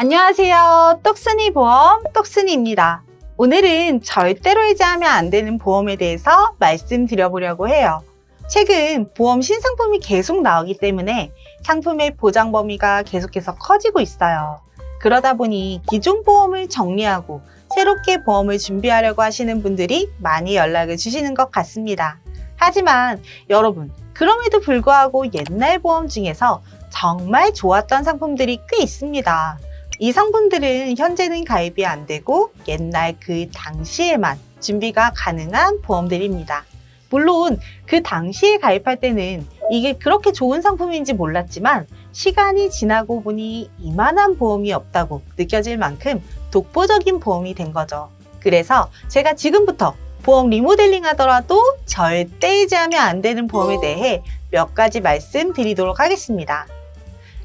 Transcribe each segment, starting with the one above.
안녕하세요. 똑순이 보험 똑순이입니다. 오늘은 절대로 해지하면 안 되는 보험에 대해서 말씀드려보려고 해요. 최근 보험 신상품이 계속 나오기 때문에 상품의 보장 범위가 계속해서 커지고 있어요. 그러다 보니 기존 보험을 정리하고 새롭게 보험을 준비하려고 하시는 분들이 많이 연락을 주시는 것 같습니다. 하지만 여러분, 그럼에도 불구하고 옛날 보험 중에서 정말 좋았던 상품들이 꽤 있습니다. 이 상품들은 현재는 가입이 안 되고 옛날 그 당시에만 준비가 가능한 보험들입니다. 물론 그 당시에 가입할 때는 이게 그렇게 좋은 상품인지 몰랐지만 시간이 지나고 보니 이만한 보험이 없다고 느껴질 만큼 독보적인 보험이 된 거죠. 그래서 제가 지금부터 보험 리모델링 하더라도 절대 해지하면 안 되는 보험에 대해 몇 가지 말씀드리도록 하겠습니다.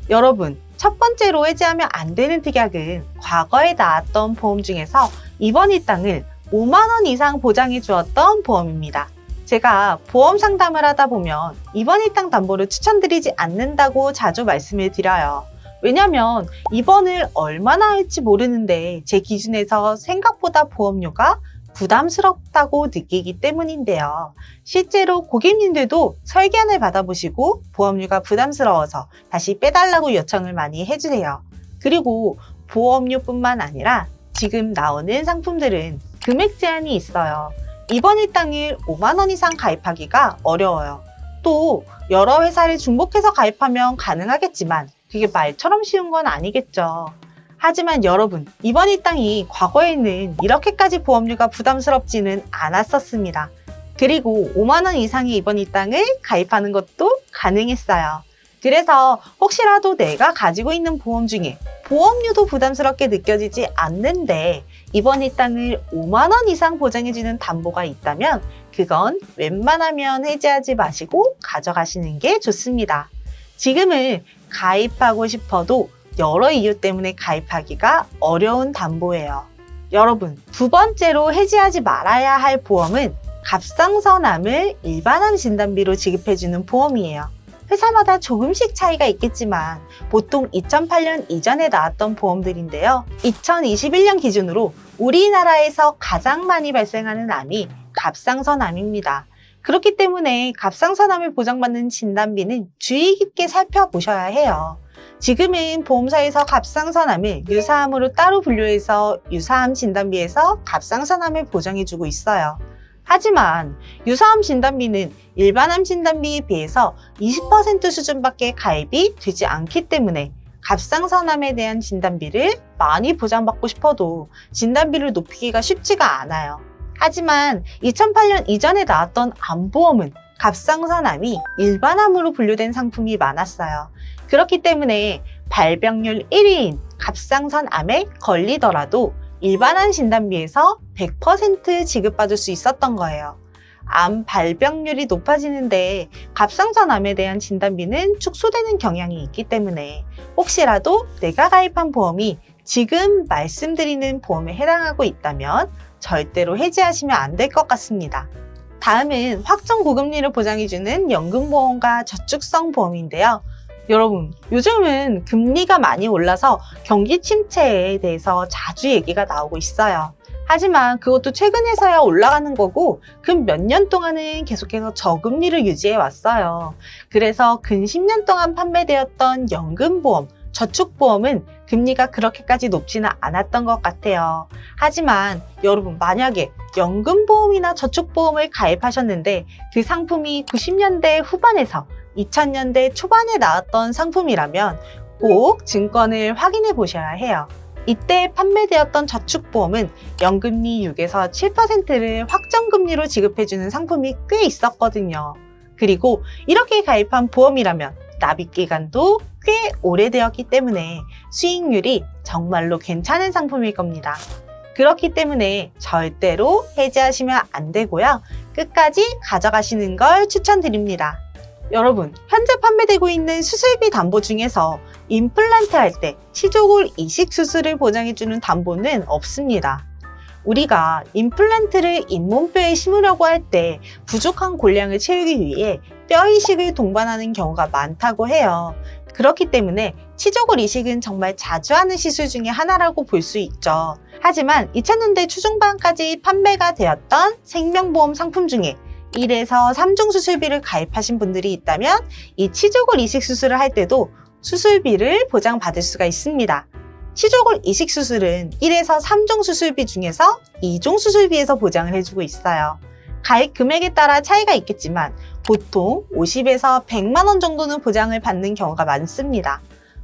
여러분, 첫 번째로 해지하면 안 되는 특약은 과거에 나왔던 보험 중에서 이번 이 땅을 5만원 이상 보장해 주었던 보험입니다. 제가 보험 상담을 하다 보면 이번 이 땅 담보를 추천드리지 않는다고 자주 말씀을 드려요. 왜냐면 입원을 얼마나 할지 모르는데 제 기준에서 생각보다 보험료가 부담스럽다고 느끼기 때문인데요. 실제로 고객님들도 설계안을 받아보시고 보험료가 부담스러워서 다시 빼달라고 요청을 많이 해주세요. 그리고 보험료뿐만 아니라 지금 나오는 상품들은 금액 제한이 있어요. 이번 일당일 5만원 이상 가입하기가 어려워요. 또 여러 회사를 중복해서 가입하면 가능하겠지만 그게 말처럼 쉬운 건 아니겠죠. 하지만 여러분, 이번 이 땅이 과거에는 이렇게까지 보험료가 부담스럽지는 않았었습니다. 그리고 5만원 이상의 이번 이 땅을 가입하는 것도 가능했어요. 그래서 혹시라도 내가 가지고 있는 보험 중에 보험료도 부담스럽게 느껴지지 않는데 이번 이 땅을 5만 원 이상 보장해주는 담보가 있다면 그건 웬만하면 해지하지 마시고 가져가시는 게 좋습니다. 지금은 가입하고 싶어도 여러 이유 때문에 가입하기가 어려운 담보예요. 여러분, 두 번째로 해지하지 말아야 할 보험은 갑상선암을 일반암 진단비로 지급해주는 보험이에요. 회사마다 조금씩 차이가 있겠지만 보통 2008년 이전에 나왔던 보험들인데요. 2021년 기준으로 우리나라에서 가장 많이 발생하는 암이 갑상선암입니다. 그렇기 때문에 갑상선암을 보장받는 진단비는 주의 깊게 살펴보셔야 해요. 지금은 보험사에서 갑상선암을 유사암으로 따로 분류해서 유사암 진단비에서 갑상선암을 보장해주고 있어요. 하지만 유사암 진단비는 일반암 진단비에 비해서 20% 수준밖에 가입이 되지 않기 때문에 갑상선암에 대한 진단비를 많이 보장받고 싶어도 진단비를 높이기가 쉽지가 않아요. 하지만 2008년 이전에 나왔던 암보험은 갑상선암이 일반암으로 분류된 상품이 많았어요. 그렇기 때문에 발병률 1위인 갑상선암에 걸리더라도 일반암 진단비에서 100% 지급받을 수 있었던 거예요. 암 발병률이 높아지는데 갑상선암에 대한 진단비는 축소되는 경향이 있기 때문에 혹시라도 내가 가입한 보험이 지금 말씀드리는 보험에 해당하고 있다면 절대로 해지하시면 안 될 것 같습니다. 다음은 확정 고금리를 보장해주는 연금보험과 저축성 보험인데요. 여러분, 요즘은 금리가 많이 올라서 경기 침체에 대해서 자주 얘기가 나오고 있어요. 하지만 그것도 최근에서야 올라가는 거고 근 몇 년 동안은 계속해서 저금리를 유지해 왔어요. 그래서 근 10년 동안 판매되었던 연금보험, 저축보험은 금리가 그렇게까지 높지는 않았던 것 같아요. 하지만 여러분 만약에 연금보험이나 저축보험을 가입하셨는데 그 상품이 90년대 후반에서 2000년대 초반에 나왔던 상품이라면 꼭 증권을 확인해 보셔야 해요. 이때 판매되었던 저축보험은 연금리 6에서 7%를 확정금리로 지급해주는 상품이 꽤 있었거든요. 그리고 이렇게 가입한 보험이라면 납입 기간도 꽤 오래되었기 때문에 수익률이 정말로 괜찮은 상품일 겁니다. 그렇기 때문에 절대로 해지하시면 안 되고요. 끝까지 가져가시는 걸 추천드립니다. 여러분, 현재 판매되고 있는 수술비 담보 중에서 임플란트 할 때 치조골 이식 수술을 보장해주는 담보는 없습니다. 우리가 임플란트를 잇몸뼈에 심으려고 할 때 부족한 골량을 채우기 위해 뼈 이식을 동반하는 경우가 많다고 해요. 그렇기 때문에 치조골 이식은 정말 자주 하는 시술 중에 하나라고 볼 수 있죠. 하지만 2000년대 초중반까지 판매가 되었던 생명보험 상품 중에 1에서 3종 수술비를 가입하신 분들이 있다면 이 치조골 이식 수술을 할 때도 수술비를 보장받을 수가 있습니다. 치조골 이식 수술은 1에서 3종 수술비 중에서 2종 수술비에서 보장을 해주고 있어요. 가입 금액에 따라 차이가 있겠지만 보통 50에서 100만 원 정도는 보장을 받는 경우가 많습니다.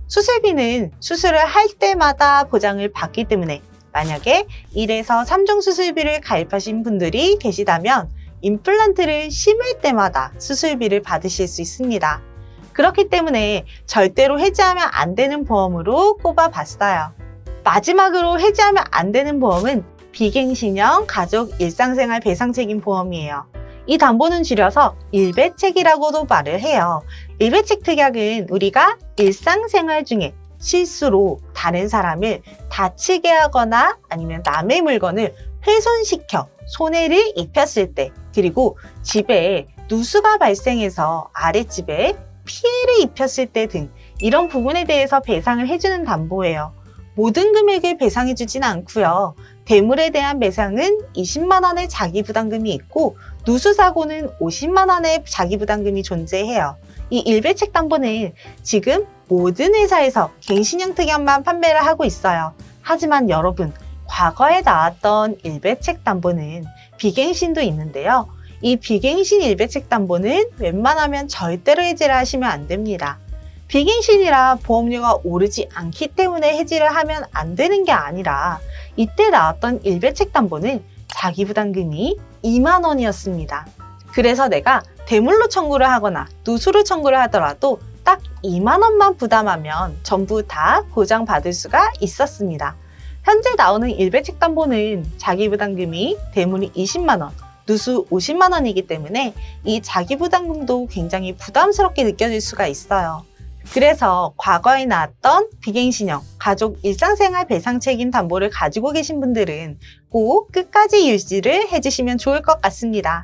수술비는 수술을 할 때마다 보장을 받기 때문에 만약에 1에서 3종 수술비를 가입하신 분들이 계시다면 임플란트를 심을 때마다 수술비를 받으실 수 있습니다. 그렇기 때문에 절대로 해지하면 안 되는 보험으로 꼽아봤어요. 마지막으로 해지하면 안 되는 보험은 비갱신형 가족 일상생활 배상 책임 보험이에요. 이 담보는 줄여서 일배책이라고도 말을 해요. 일배책 특약은 우리가 일상생활 중에 실수로 다른 사람을 다치게 하거나 아니면 남의 물건을 훼손시켜 손해를 입혔을 때 그리고 집에 누수가 발생해서 아랫집에 피해를 입혔을 때 등 이런 부분에 대해서 배상을 해주는 담보예요. 모든 금액을 배상해주진 않고요. 대물에 대한 배상은 20만 원의 자기 부담금이 있고 누수 사고는 50만 원의 자기 부담금이 존재해요. 이 일배책 담보는 지금 모든 회사에서 갱신형 특약만 판매를 하고 있어요. 하지만 여러분, 과거에 나왔던 일배책 담보는 비갱신도 있는데요. 이 비갱신 일배책 담보는 웬만하면 절대로 해지를 하시면 안 됩니다. 비갱신이라 보험료가 오르지 않기 때문에 해지를 하면 안 되는 게 아니라 이때 나왔던 일배책 담보는 자기부담금이 2만 원이었습니다. 그래서 내가 대물로 청구를 하거나 누수로 청구를 하더라도 딱 2만 원만 부담하면 전부 다 보장받을 수가 있었습니다. 현재 나오는 일배책 담보는 자기부담금이 대물이 20만 원, 누수 50만 원이기 때문에 이 자기부담금도 굉장히 부담스럽게 느껴질 수가 있어요. 그래서 과거에 나왔던 비갱신형 가족 일상생활 배상 책임 담보를 가지고 계신 분들은 꼭 끝까지 유지를 해주시면 좋을 것 같습니다.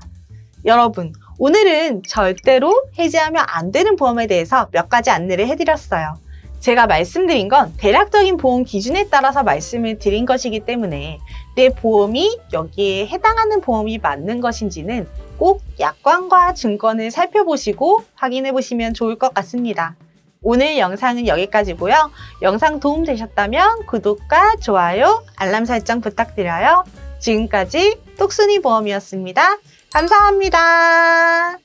여러분, 오늘은 절대로 해지하면 안 되는 보험에 대해서 몇 가지 안내를 해드렸어요. 제가 말씀드린 건 대략적인 보험 기준에 따라서 말씀을 드린 것이기 때문에 내 보험이 여기에 해당하는 보험이 맞는 것인지는 꼭 약관과 증권을 살펴보시고 확인해 보시면 좋을 것 같습니다. 오늘 영상은 여기까지고요. 영상 도움 되셨다면 구독과 좋아요, 알람 설정 부탁드려요. 지금까지 똑순이 보험이었습니다. 감사합니다.